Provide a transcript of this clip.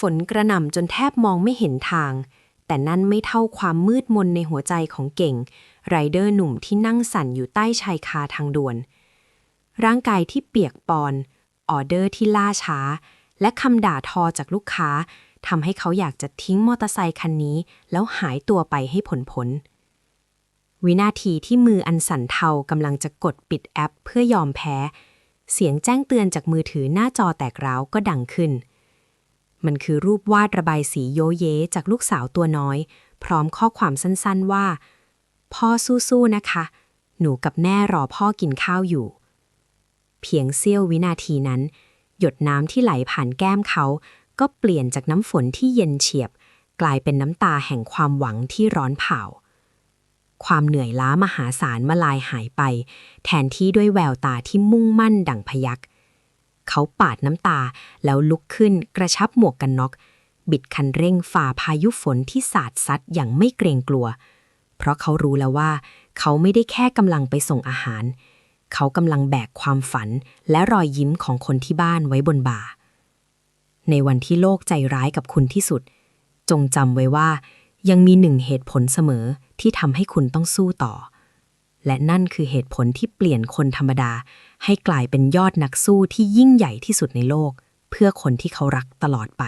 ฝนกระหน่ำจนแทบมองไม่เห็นทาง แต่นั่นไม่เท่าความมืดมนในหัวใจของเก่ง ไรเดอร์หนุ่มที่นั่งสั่นอยู่ใต้ชายคาทางด่วน ร่างกายที่เปียกปอน ออเดอร์ที่ล่าช้า และคำด่าทอจากลูกค้าทำให้เขาอยากจะทิ้งมอเตอร์ไซคันนี้ แล้วหายตัวไปให้ผลผล วินาทีที่มืออันสั่นเทากำลังจะกดปิดแอปเพื่อยอมแพ้ เสียงแจ้งเตือนจากมือถือหน้าจอแตกร้าวก็ดังขึ้น มันคือรูปวาดระบายสีโยเยจากลูกสาวตัวน้อย พร้อมข้อความสั้นๆว่า พ่อสู้ๆนะคะ หนูกับแม่รอพ่อกินข้าวอยู่ เพียงเสี้ยววินาทีนั้น หยดน้ำที่ไหลผ่านแก้มเขา ก็เปลี่ยนจากน้ำฝนที่เย็นเฉียบ กลายเป็นน้ำตาแห่งความหวังที่ร้อนเผาความเหนื่อยล้ามหาศาลมาลายหายไป แทนที่ด้วยแววตาที่มุ่งมั่นดั่งพยัก เขาปาดน้ำตา แล้วลุกขึ้นกระชับหมวกกันน็อก บิดคันเร่งฝ่าพายุฝนที่สาดซัดอย่างไม่เกรงกลัว เพราะเขารู้แล้วว่า เขาไม่ได้แค่กำลังไปส่งอาหาร เขากำลังแบกความฝันและรอยยิ้มของคนที่บ้านไว้บนบ่า ในวันที่โลกใจร้ายกับคุณที่สุด จงจำไว้ว่า ยังมีหนึ่งเหตุผลเสมอที่ทำให้คุณต้องสู้ต่อ และนั่นคือเหตุผลที่เปลี่ยนคนธรรมดา ให้กลายเป็นยอดนักสู้ที่ยิ่งใหญ่ที่สุดในโลก เพื่อคนที่เขารักตลอดไป